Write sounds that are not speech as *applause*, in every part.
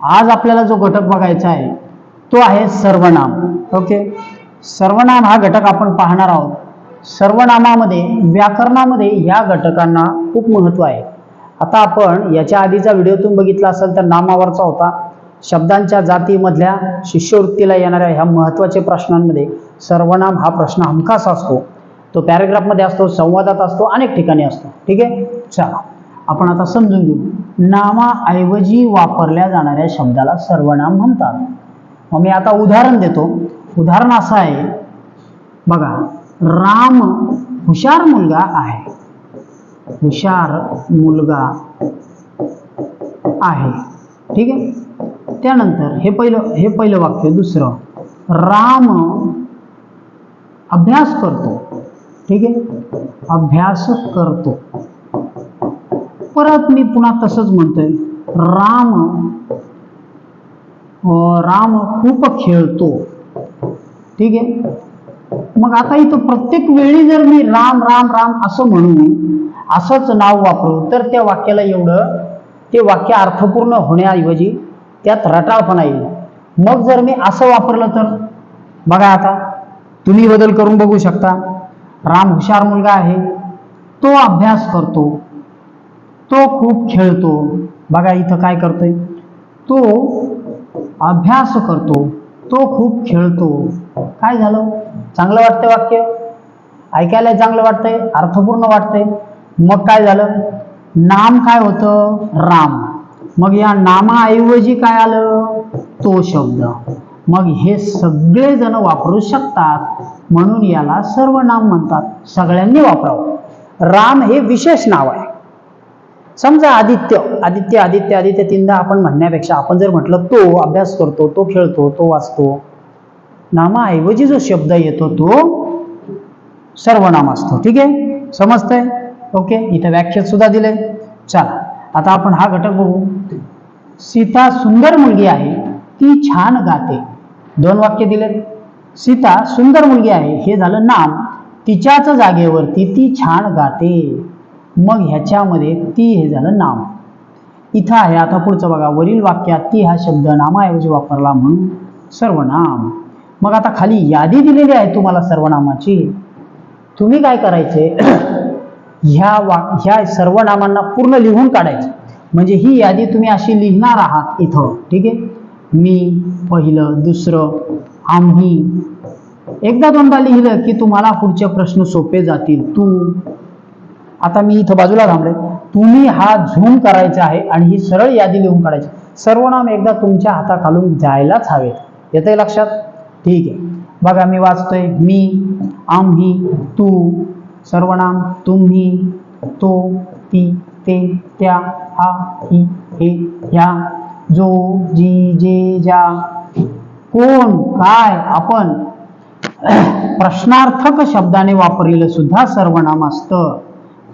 आज आपल्याला जो घटक बघायचा आहे तो आहे सर्वनाम. ओके सर्वनाम हा घटक आपण पाहणार आहोत. सर्वनामामध्ये व्याकरणामध्ये या घटकांना खूप महत्त्व आहे. आता आपण याच्या आधीचा व्हिडिओतून बघितला असेल तर नामावरचा होता. शब्दांच्या जातीमधल्या शिष्यवृत्तीला येणाऱ्या ह्या महत्त्वाच्या प्रश्नांमध्ये सर्वनाम हा प्रश्न हमखास असतो. तो पॅरेग्राफमध्ये असतो संवादात असतो अनेक ठिकाणी असतो. ठीक आहे? चला. आपण आता समजून घेऊ. नामाऐवजी वापरल्या जाणाऱ्या शब्दाला सर्वनाम म्हणतात. मग मी आता उदाहरण देतो. उदाहरण असं आहे. बघा राम हुशार मुलगा आहे. हुशार मुलगा आहे. ठीक आहे? त्यानंतर हे पहिलं हे पहिलं वाक्य दुसरं. राम अभ्यास करतो. ठीक आहे? अभ्यास करतो. परत मी पुन्हा तसंच म्हणतोय. राम हो, राम खूप खेळतो. ठीक आहे? मग आता इथं प्रत्येक वेळी जर मी राम राम राम असं म्हणू असंच नाव वापरू तर त्या वाक्याला एवढं ते वाक्य अर्थपूर्ण होण्याऐवजी त्यात रटाळपणा येईल. मग जर मी असं वापरलं तर? बघा आता तुम्ही बदल करून बघू शकता. राम हुशार मुलगा आहे. तो अभ्यास करतो. तो खूप खेळतो. बघा इथं काय करतोय? तो अभ्यास करतो. तो खूप खेळतो. काय झालं? चांगलं वाटतंय वाक्य? ऐकायला चांगलं वाटतंय? अर्थपूर्ण वाटतंय? मग काय झालं? नाम काय होतं? राम. मग या नामाऐवजी काय आलं? तो शब्द. मग हे सगळेजण वापरू शकतात. म्हणून याला सर्वनाम म्हणतात. सगळ्यांनी वापरावं. राम हे विशेष नाव आहे. समजा आदित्य आदित्य आदित्य आदित्य तीनदा आपण म्हणण्यापेक्षा आपण जर म्हटलं तो अभ्यास करतो तो खेळतो तो वाचतो नामाऐवजी जो शब्द येतो तो सर्वनाम असतो. ठीक आहे? समजतंय? ओके? इथं व्याख्यात सुद्धा दिले चला आता आपण हा घटक बघू. सीता सुंदर मुलगी आहे ती छान गाते. दोन वाक्य दिलेत. सीता सुंदर मुलगी आहे हे झालं नाम. तिच्याच जागेवरती ती छान गाते. मग ह्याच्यामध्ये ती हे झालं नाम. इथं आहे आता पुढचं बघा. वरील वाक्यात ती हा शब्द नामाऐवजी वापरला म्हणून सर्वनाम. मग आता खाली यादी दिलेली आहे तुम्हाला सर्वनामाची. तुम्ही काय करायचे? *clears throat* ह्या वा ह्या सर्वनामांना पूर्ण लिहून काढायचं. म्हणजे ही यादी तुम्ही अशी लिहिणार आहात इथं. ठीक आहे? मी पहिलं दुसरं आम्ही. एकदा दोनदा लिहिलं की तुम्हाला पुढचे प्रश्न सोपे जातील. तू आता मी इथं बाजूला थांबले तुम्ही हा झूम करायचा आहे आणि ही सरळ यादी लिहून काढायची. सर्वनाम एकदा तुमच्या हाताखालून जायलाच हवेत. येतंय लक्षात? ठीक आहे. बघा मी वाचतोय. मी आम्ही तू सर्वनाम तुम्ही तो ती ते त्या हा ही हे ह्या जो जी जे ज्या. कोण काय आपण. प्रश्नार्थक शब्दाने वापरलेलं सुद्धा सर्वनाम असतं.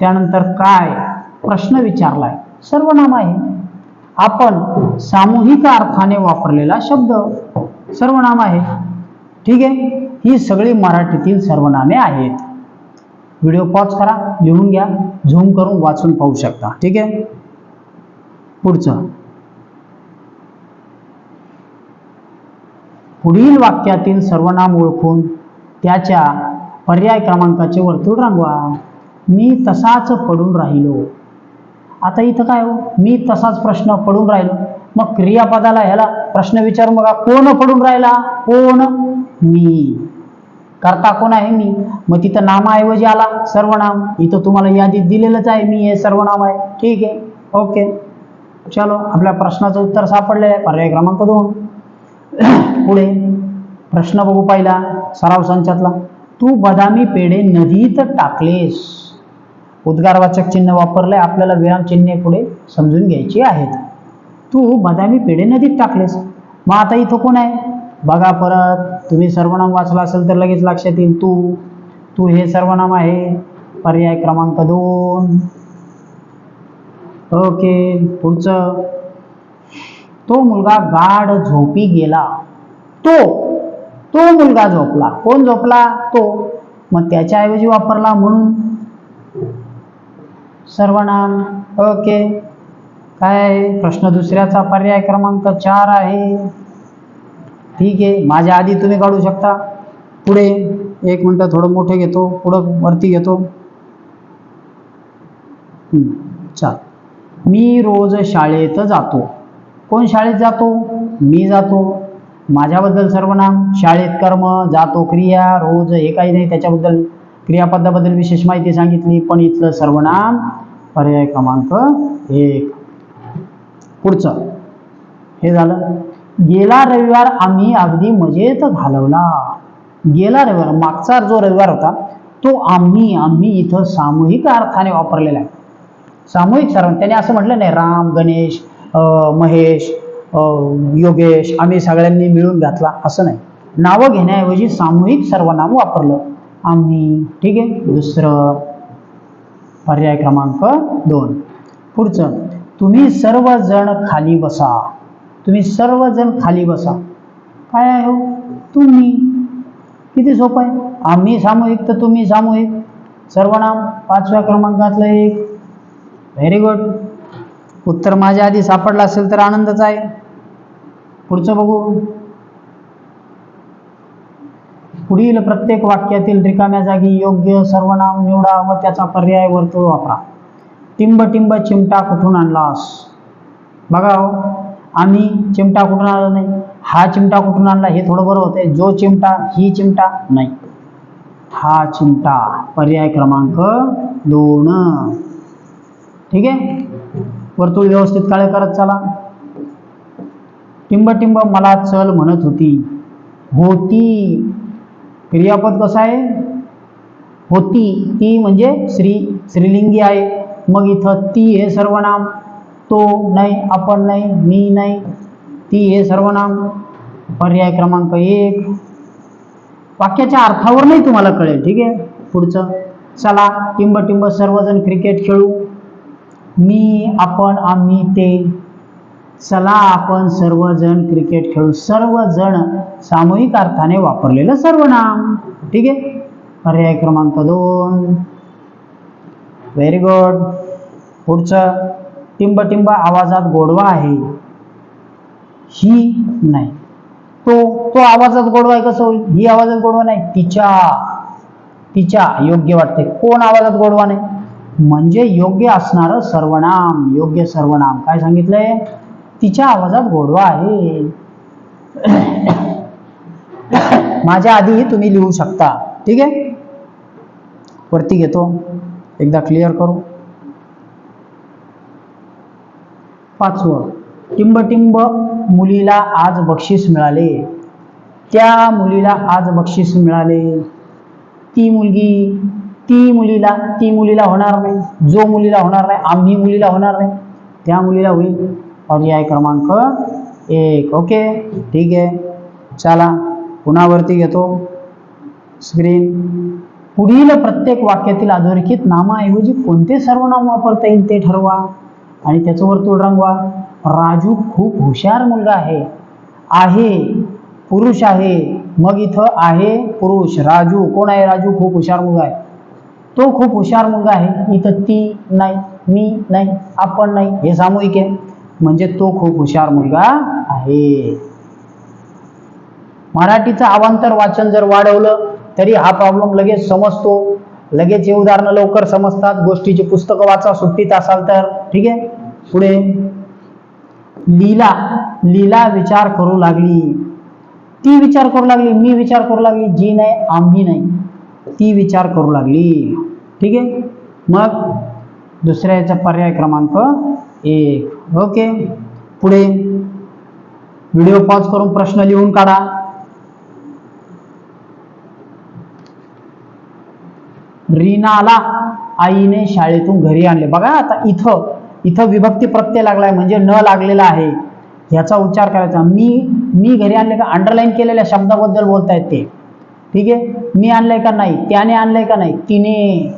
त्यानंतर काय? प्रश्न विचारलाय. सर्वनाम आहे आपण सामूहिक अर्थाने वापरलेला शब्द. सर्वनाम आहे ठीक आहे? ही सगळी मराठीतील सर्वनामे आहेत. व्हिडिओ पॉज करा लिहून घ्या झूम करून वाचून पाहू शकता. ठीक आहे? पुढचं. पुढील वाक्यातील सर्वनाम ओळखून त्याच्या पर्याय क्रमांकाचे वर्तुळ रंगवा. मी तसाच पडून राहिलो. आता इथं काय हो? मी तसाच प्रश्न पडून राहिलो. मग क्रियापदाला ह्याला प्रश्न विचार बघा कोण पडून राहिला? कोण? मी. करता कोण आहे मी? मग तिथं नामाऐवजी आला सर्वनाम. इथं तुम्हाला यादीत दिलेलंच आहे. मी हे सर्वनाम आहे. ठीक आहे. ओके. चलो आपल्या प्रश्नाचं उत्तर सापडलेलं आहे पर्याय क्रमांक दोन. पुढे. प्रश्न बघू पाहिला सराव संचातला. तू बदामी पेढे नदीत टाकलेस. उद्गारवाचक चिन्ह वापरलंय आपल्याला विराम चिन्हे पुढे समजून घ्यायची आहेत. तू बदामी पेढे नदीत टाकलेस. मग आता इथं कोण आहे? बघा परत. तुम्ही सर्वनाम वाचला असेल तर लगेच लक्षात येईल. तू तू हे सर्वनाम आहे. पर्याय क्रमांक दोन. ओके पुढचं. तो मुलगा गाढ झोपी गेला. तो तो मुलगा झोपला. कोण झोपला? तो. मग त्याच्याऐवजी वापरला म्हणून. सर्वनाम ओके. काय? आहे प्रश्न दुसऱ्याचा पर्याय क्रमांक चार आहे. ठीक आहे. माझ्या आधी तुम्ही काढू शकता. पुढे एक मिनटं थोडं मोठे घेतो. पुढं वरती घेतो. चाल. मी रोज शाळेत जातो. कोण शाळेत जातो? मी जातो. माझ्याबद्दल सर्वनाम शाळेत कर्म जातो क्रिया रोज हे काही नाही. त्याच्याबद्दल क्रियापदाबद्दल विशेष माहिती सांगितली. पण इथलं सर्वनाम पर्याय क्रमांक एक. पुढचं. हे झालं. गेला रविवार आम्ही अगदी मजेत घालवला. गेला रविवार मागचा जो रविवार होता तो आम्ही आम्ही इथं सामूहिक अर्थाने वापरलेला आहे सामूहिक सर्वांनी त्याने असं म्हटलं नाही राम गणेश महेश योगेश आम्ही सगळ्यांनी मिळून घातला. असं नाही. नावं घेण्याऐवजी सामूहिक सर्वनाम वापरलं. आम्ही ठीक आहे दुसरं पर्याय क्रमांक दोन. पुढचं तुम्ही सर्वजण खाली बसा. तुम्ही सर्वजण खाली बसा. काय आहे हो? तुम्ही. किती सोपं आहे? आम्ही सामूहिक तर तुम्ही सामूहिक. सर्वनाम पाचव्या क्रमांकातलं एक. व्हेरी गुड उत्तर माझ्या आधी सापडलं असेल तर आनंदच आहे. पुढचं बघू. पुढील प्रत्येक वाक्यातील रिकाम्या जागी योग्य सर्वनाम निवडा व त्याचा पर्याय वर्तुळ वापरा. टिंब टिंब चिमटा कुठून आणलास? बघा हो आम्ही चिमटा कुठून आणला नाही? हा चिमटा कुठून आणला? हे थोडं बरं होतंय. जो चिमटा ही चिमटा नाही. हा चिमटा. पर्याय क्रमांक दोन. ठीक आहे? वर्तुळ व्यवस्थित काळे करत चला. टिंब टिंब मला चल म्हणत होती. होती. क्रियापद कसं आहे? होती. ती म्हणजे श्री श्रीलिंगी आहे. मग इथं ती हे सर्वनाम. तो नाही आपण नाही मी नाही. ती हे सर्वनाम. पर्याय क्रमांक एक. वाक्याच्या अर्थावर नाही तुम्हाला कळेल. ठीक आहे? पुढचं. चला टिंब टिंब सर्वजण क्रिकेट खेळू. मी आपण आम्ही ते. चला आपण सर्वजण क्रिकेट खेळू सर्वजण सामूहिक अर्थाने वापरलेलं सर्वनाम ठीक आहे? पर्याय क्रमांक दोन. व्हेरी गुड पुढचं. टिंब टिंब आवाजात गोडवा आहे. ही नाही. तो तो आवाजात गोडवा आहे कसं होईल ही आवाजात गोडवा नाही. तिच्या तिच्या योग्य वाटते. कोण आवाजात गोडवा नाही? म्हणजे योग्य असणारं सर्वनाम. योग्य सर्वनाम. काय सांगितलंय? तिच्या आवाजात गोडवा आहे. माझ्या आधीही तुम्ही लिहू शकता. ठीक आहे? वरती घेतो. एकदा क्लिअर करू. पाचवं. टिंबटिंब मुलीला आज बक्षीस मिळाले. त्या मुलीला आज बक्षीस मिळाले. ती मुलगी ती मुलीला ती मुलीला होणार नाही. जो मुलीला होणार नाही आम्ही मुलीला होणार नाही. त्या मुलीला होईल. पर्याय क्रमांक एक. ओके? ठीक आहे. चला पुन्हावरती घेतो. स्क्रीन पुढील प्रत्येक वाक्यातील अधोरेखित नामाऐवजी कोणते सर्वनाम वापरता येईल ते ठरवा. आणि त्याचं वर्तुळ रंगवा. राजू खूप हुशार मुलगा आहे. आहे पुरुष आहे. मग इथं आहे पुरुष. राजू कोण आहे राजू? खूप हुशार मुलगा आहे. तो खूप हुशार मुलगा आहे. इथं ती नाही मी नाही आपण नाही. हे सामूहिक आहे. म्हणजे तो खूप हुशार मुलगा आहे. मराठीचं अवांतर वाचन जर वाढवलं तरी हा प्रॉब्लेम लगेच समजतो. लगेच हे उदाहरणं लवकर समजतात. गोष्टीची पुस्तकं वाचा सुट्टीत असाल तर. ठीक आहे? पुढे. लीला. लीला विचार करू लागली. ती विचार करू लागली. मी विचार करू लागली. जी नाही आम्ही नाही. ती विचार करू लागली. ठीक आहे? मग दुसऱ्या याचा पर्याय क्रमांक एक. ओके. पुढे व्हिडिओ पॉज करून प्रश्न लिहून काढा. रीनाला आईने शाळेतून घरी आणले. बघा आता इथं इथं विभक्ती प्रत्यय लागलाय म्हणजे न लागलेला आहे. ह्याचा उच्चार करायचा. मी मी घरी आणले का? अंडरलाईन केलेल्या शब्दाबद्दल बोलतायत ते. ठीक आहे? मी आणलंय का नाही? त्याने आणलंय का नाही? तिने.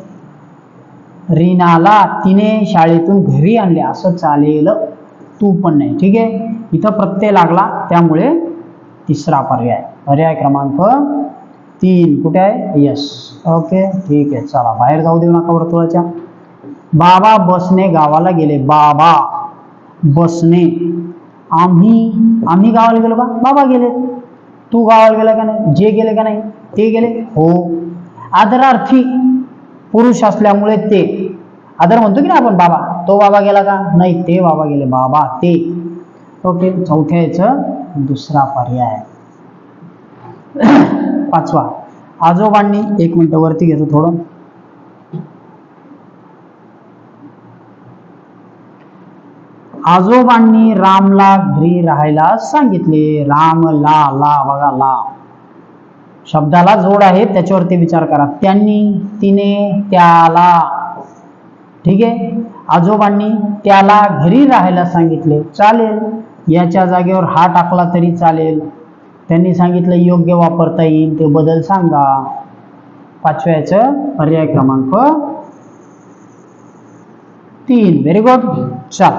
रीनाला तिने शाळेतून घरी आणले. असं चालेल तू पण नाही. ठीक आहे? इथं प्रत्यय लागला. त्यामुळे तिसरा पर्याय. पर्याय क्रमांक तीन. कुठे आहे? यस ओके ठीक आहे. चला. बाहेर जाऊ देऊ नका वर्तुळाच्या. बाबा बसने गावाला गेले. बाबा बसने. आम्ही आम्ही गावाला गेलो बा बाबा गेले. तू गावाला गेला का नाही? जे गेले का नाही? ते गेले. हो. आदरार्थी पुरुष असल्यामुळे ते. आदर म्हणतो की ना आपण बाबा तो बाबा गेला का? नाही ते बाबा गेले. बाबा ते. ओके चौथ्या याचं दुसरा पर्याय. *coughs* पाचवा. आजोबांनी एक मिनिट वरती घेतो थोडं. आजोबांनी रामला घरी राहायला सांगितले. राम ला ला बघा ला. शब्दाला जोड आहे त्याच्यावरती विचार करा. त्यांनी तिने त्याला. ठीक आहे? आजोबांनी त्याला घरी राहायला सांगितले. चालेल. याच्या जागेवर हा टाकला तरी चालेल. त्यांनी सांगितलं योग्य वापरता येईल ते बदल सांगा. पाचव्याचं पर्याय क्रमांक तीन. व्हेरी गुड चल.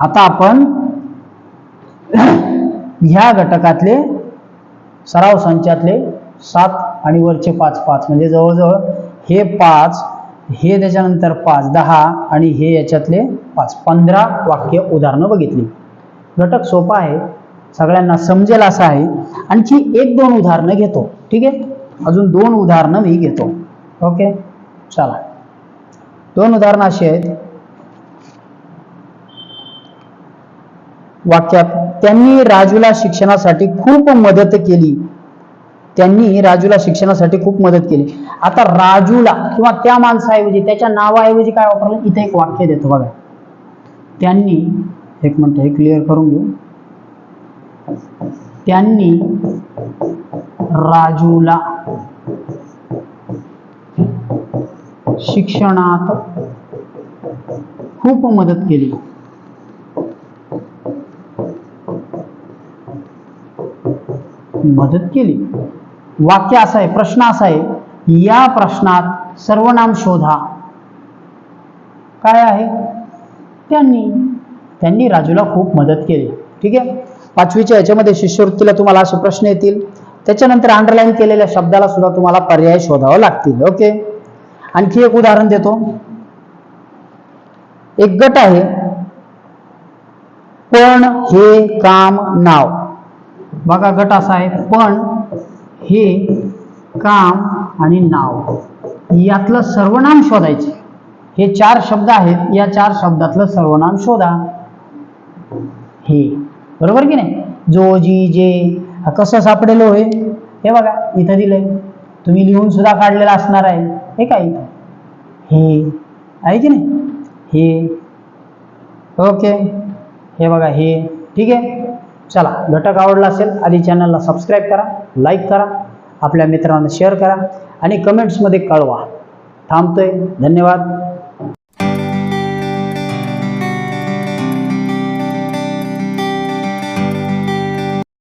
आता आपण *clears throat* ह्या घटकातले सराव संचातले सात आणि वरचे पाच पाच. म्हणजे जवळजवळ हे पाच हे त्याच्यानंतर पाच दहा आणि हे याच्यातले पाच. पंधरा वाक्य उदाहरणं बघितली. घटक सोपा आहे. सगळ्यांना समजेल असं आहे. आणखी एक दोन उदाहरणं घेतो. ठीक आहे? अजून दोन उदाहरणं मी घेतो. ओके? चला. दोन उदाहरणं अशी आहेत. वाक्यात त्यांनी राजूला शिक्षणासाठी खूप मदत केली. त्यांनी राजूला शिक्षणासाठी खूप मदत केली. आता राजूला किंवा त्या माणसाऐवजी त्याच्या नावाऐवजी काय वापरलं? इथे एक वाक्य देतो बघा. त्यांनी एक मिनिट हे क्लिअर करून घेऊ. त्यांनी राजूला शिक्षणात खूप मदत केली. मदत केली. वाक्य असं आहे प्रश्न असा आहे या प्रश्नात सर्वनाम शोधा. काय आहे? त्यांनी त्यांनी राजूला खूप मदत केली. ठीक आहे? पाचवीच्या याच्यामध्ये शिष्यवृत्तीला तुम्हाला असे प्रश्न येतील. त्याच्यानंतर अंडरलाईन केलेल्या शब्दाला सुद्धा तुम्हाला पर्याय शोधावे लागतील. ओके आणखी एक उदाहरण देतो. एक गट आहे. पण हे काम नाव. बघा गट असा आहे पण हे काम आणि नाव यातलं सर्वनाम शोधायचे. हे चार शब्द आहेत या चार शब्दातलं सर्वनाम शोधा. हे बरोबर की नाही? जो जी जे कसं सापडेल होय हे बघा इथं दिलंय. तुम्ही लिहून सुद्धा काढलेलं असणार आहे. हे काय इथं? हे आहे की नाही? हे ओके. हे बघा हे ठीक आहे? चला घटक आवडला असेल आधी चॅनलला सबस्क्राईब करा लाईक करा आपल्या मित्रांना शेअर करा आणि कमेंट्समध्ये कळवा. थांबतोय. धन्यवाद.